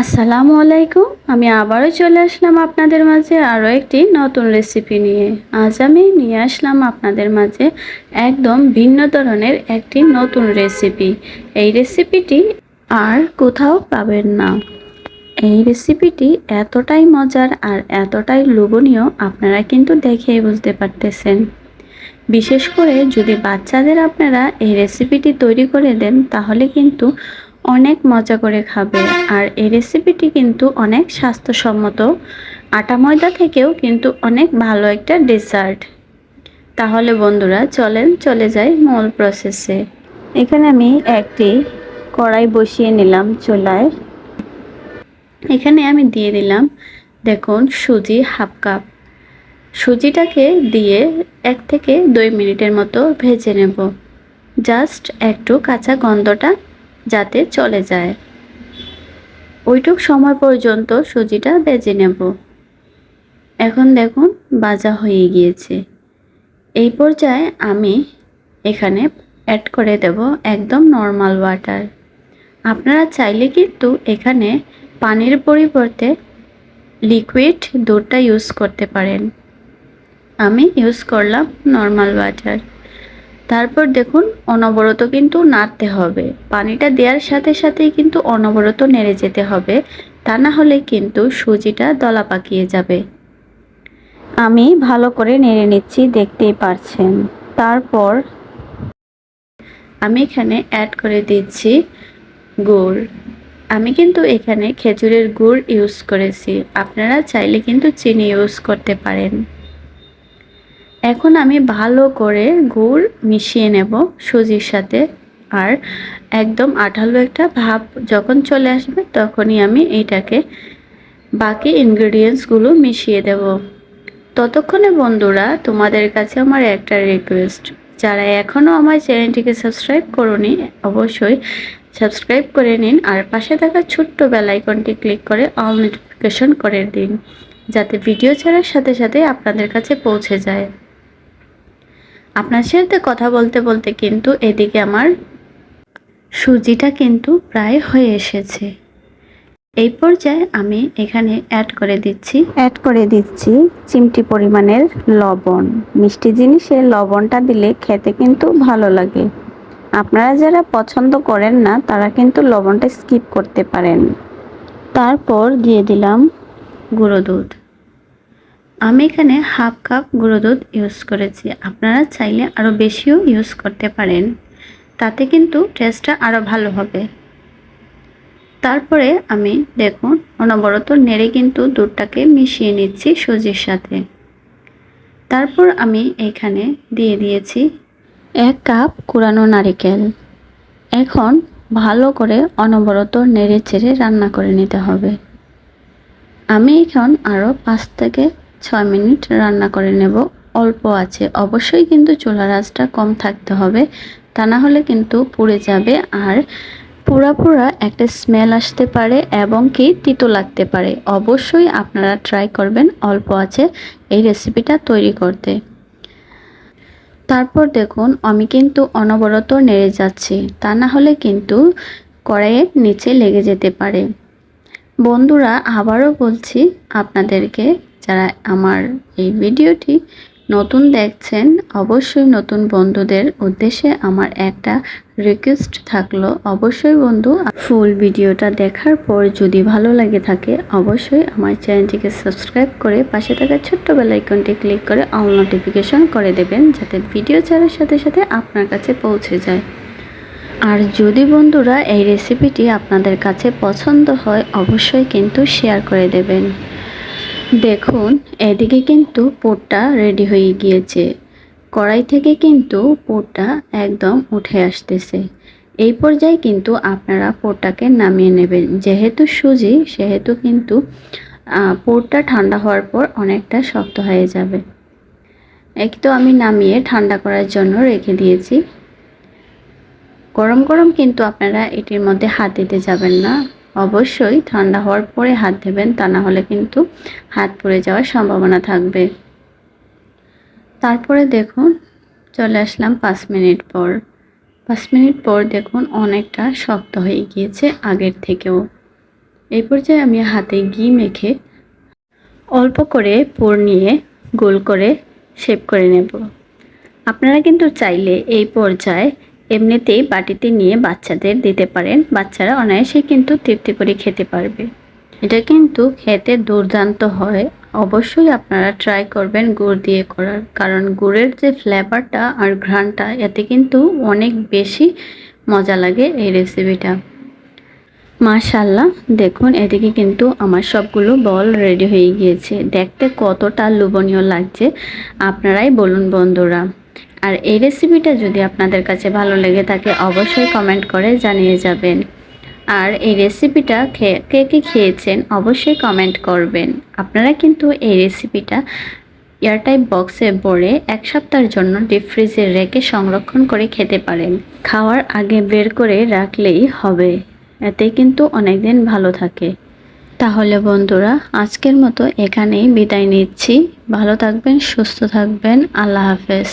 আসসালামু আলাইকুম। আমি আবারও চলে আসলাম আপনাদের মাঝে আরও একটি নতুন রেসিপি নিয়ে। আজ আমি নিয়ে আসলাম আপনাদের মাঝে একদম ভিন্ন ধরনের একটি নতুন রেসিপি এই রেসিপিটি আর কোথাও পাবেন না। এই রেসিপিটি এতটাই মজার আর এতটাই লোভনীয়, আপনারা কিন্তু দেখেই বুঝতে পারতেছেন। বিশেষ করে যদি বাচ্চাদের আপনারা এই রেসিপিটি তৈরি করে দেন, তাহলে কিন্তু অনেক মজা করে খাবে। আর এই রেসিপিটি কিন্তু অনেক স্বাস্থ্যসম্মত। আটা ময়দা থেকেও কিন্তু অনেক ভালো একটা ডেজার্ট তাহলে বন্ধুরা, চলেন, চলে যাই মূল প্রসেসে এখানে আমি একটি কড়াই বসিয়ে নিলাম চুলায়। এখানে আমি দিয়ে দিলাম, দেখুন, সুজি হাফ কাপ। সুজিটাকে দিয়ে এক থেকে দুই মিনিটের মতো ভেজে নেব। জাস্ট একটু কাঁচা গন্ধটা যাতে চলে যায়। ওইটুক সময় পর্যন্ত সুজিটা বেজে নেব। এখন দেখুন, বাজা হয়ে গিয়েছে। এই পর্যায়ে আমি এখানে অ্যাড করে দেব একদম নর্মাল ওয়াটার আপনারা চাইলে কিন্তু এখানে পানির পরিবর্তে লিকুইড দুধটা ইউজ করতে পারেন। আমি ইউজ করলাম নর্মাল ওয়াটার তারপর দেখুন, অনবরত কিন্তু নাড়তে হবে। পানিটা দেওয়ার সাথে সাথেই কিন্তু অনবরত নেড়ে যেতে হবে। তা না হলে কিন্তু সুজিটা দলা পাকিয়ে যাবে। আমি ভালো করে নেড়ে নিচ্ছি, দেখতেই পারছেন। তারপর আমি এখানে অ্যাড করে দিচ্ছি গুড়। আমি কিন্তু এখানে খেজুরের গুড় ইউজ করেছি। আপনারা চাইলে কিন্তু চিনি ইউজ করতে পারেন। এখন আমি ভালো করে গুড় মিশিয়ে নেব সুজির সাথে। আর একদম আঠালো একটা ভাব যখন চলে আসবে তখনই আমি এইটাকে বাকি ইনগ্রেডিয়েন্টসগুলো মিশিয়ে দেব। ততক্ষণে বন্ধুরা, তোমাদের কাছে আমার একটা রিকোয়েস্ট যারা এখনও আমার চ্যানেলটিকে সাবস্ক্রাইব করনি, অবশ্যই সাবস্ক্রাইব করে নিন আর পাশে থাকা ছোট্ট বেল আইকনটি ক্লিক করে অল নোটিফিকেশন করে দিন, যাতে ভিডিও ছাড়ার সাথে সাথে আপনাদের কাছে পৌঁছে যায়। আপনার সাথে কথা বলতে বলতে কিন্তু এদিকে আমার সুজিটা কিন্তু প্রায় হয়ে এসেছে। এই পর্যায়ে আমি এখানে অ্যাড করে দিচ্ছি। অ্যাড করে দিচ্ছি চিমটি পরিমাণের লবণ। মিষ্টি জিনিসে লবণটা দিলে খেতে কিন্তু ভালো লাগে। আপনারা যারা পছন্দ করেন না তারা কিন্তু লবণটা স্কিপ করতে পারেন। তারপর দিয়ে দিলাম গুঁড়ো দুধ। আমি এখানে হাফ কাপ গুঁড়ো দুধ ইউজ করেছি। আপনারা চাইলে আরও বেশিও ইউজ করতে পারেন। তাতে কিন্তু টেস্টটা আরও ভালো হবে। তারপরে আমি দেখুন, অনবরত নেড়ে কিন্তু দুধটাকে মিশিয়ে নিচ্ছি সুজির সাথে। তারপর আমি এখানে দিয়ে দিয়েছি এক কাপ কুড়ানো নারিকেল। এখন ভালো করে অনবরত নেড়ে চেড়ে রান্না করে নিতে হবে। আমি এখন আরও পাঁচ থেকে ছয় মিনিট রান্না করে নেব। অল্প আছে। অবশ্যই কিন্তু চুলার আঁচটা কম থাকতে হবে। তা না হলে কিন্তু পুড়ে যাবে আর পুরা পুরা একটা স্মেল আসতে পারে এবং কি তিতো লাগতে পারে। অবশ্যই আপনারা ট্রাই করবেন অল্প আছে এই রেসিপিটা তৈরি করতে। তারপর দেখুন, আমি কিন্তু অনবরত নেড়ে যাচ্ছি। তা না হলে কিন্তু কড়াইয়ের নিচে লেগে যেতে পারে। বন্ধুরা, আবারও বলছি আপনাদেরকে যারা আমার এই ভিডিওটি নতুন দেখছেন, অবশ্যই নতুন বন্ধুদের উদ্দেশ্যে আমার একটা রিকোয়েস্ট থাকল। অবশ্যই বন্ধু ফুল ভিডিওটা দেখার পর যদি ভালো লাগে থাকে, অবশ্যই আমার চ্যানেলটিকে সাবস্ক্রাইব করে পাশে থাকা ছোট্ট বেলাইকনটি ক্লিক করে অল নোটিফিকেশন করে দেবেন, যাতে ভিডিও ছাড়ার সাথে সাথে আপনার কাছে পৌঁছে যায়। আর যদি বন্ধুরা এই রেসিপিটি আপনাদের কাছে পছন্দ হয়, অবশ্যই কিন্তু শেয়ার করে দেবেন। দেখুন, এদিকে কিন্তু পোটটা রেডি হয়ে গিয়েছে। কড়াই থেকে কিন্তু পোটটা একদম উঠে আসতেছে। এই পর্যায়ে কিন্তু আপনারা পোটটাকে নামিয়ে নেবেন। যেহেতু সুজি, সেহেতু কিন্তু পোটটা ঠান্ডা হওয়ার পর অনেকটা শক্ত হয়ে যাবে। এক তো আমি নামিয়ে ঠান্ডা করার জন্য রেখে দিয়েছি। গরম গরম কিন্তু আপনারা এটির মধ্যে হাত দিতে যাবেন না। অবশ্যই ঠান্ডা হওয়ার পরে হাত দেবেন তা না হলে কিন্তু হাত পড়ে যাওয়ার সম্ভাবনা থাকবে। তারপরে দেখুন, চলে আসলাম পাঁচ মিনিট পর। পাঁচ মিনিট পর দেখুন অনেকটা শক্ত হয়ে গিয়েছে আগের থেকেও। এই পর্যায়ে আমি হাতে ঘি মেখে অল্প করে পুর নিয়ে গোল করে শেপ করে নেব। আপনারা কিন্তু চাইলে এই পর্যায়ে এমনিতেই বাটিতে নিয়ে বাচ্চাদের দিতে পারেন। বাচ্চারা অনায়াসে কিন্তু তৃপ্তি করে খেতে পারবে। এটা কিন্তু খেতে দুর্দান্ত হয়। অবশ্যই আপনারা ট্রাই করবেন গুড় দিয়ে করার। কারণ গুড়ের যে ফ্লেভারটা আর ঘ্রাণটা, এতে কিন্তু অনেক বেশি মজা লাগে এই রেসিপিটা মাশাল্লাহ দেখুন, এদিকে কিন্তু আমার সবগুলো বল রেডি হয়ে গিয়েছে। দেখতে কতটা লোভনীয় লাগছে। আপনারাই বলুন বন্ধুরা। আর এই রেসিপিটা যদি আপনাদের কাছে ভালো লেগে থাকে, অবশ্যই কমেন্ট করে জানিয়ে যাবেন। আর এই রেসিপিটা খেয়ে কে কে খেয়েছেন, অবশ্যই কমেন্ট করবেন। আপনারা কিন্তু এই রেসিপিটা এয়ারটাইট বক্সে ভরে এক সপ্তাহের জন্য ডিপ ফ্রিজে রেখে সংরক্ষণ করে খেতে পারেন। খাওয়ার আগে বের করে রাখলেই হবে। এতে কিন্তু অনেক দিন ভালো থাকে। তাহলে বন্ধুরা, আজকের মতো এখানেই বিদায় নিচ্ছি। ভালো থাকবেন, সুস্থ থাকবেন। আল্লাহ হাফেজ।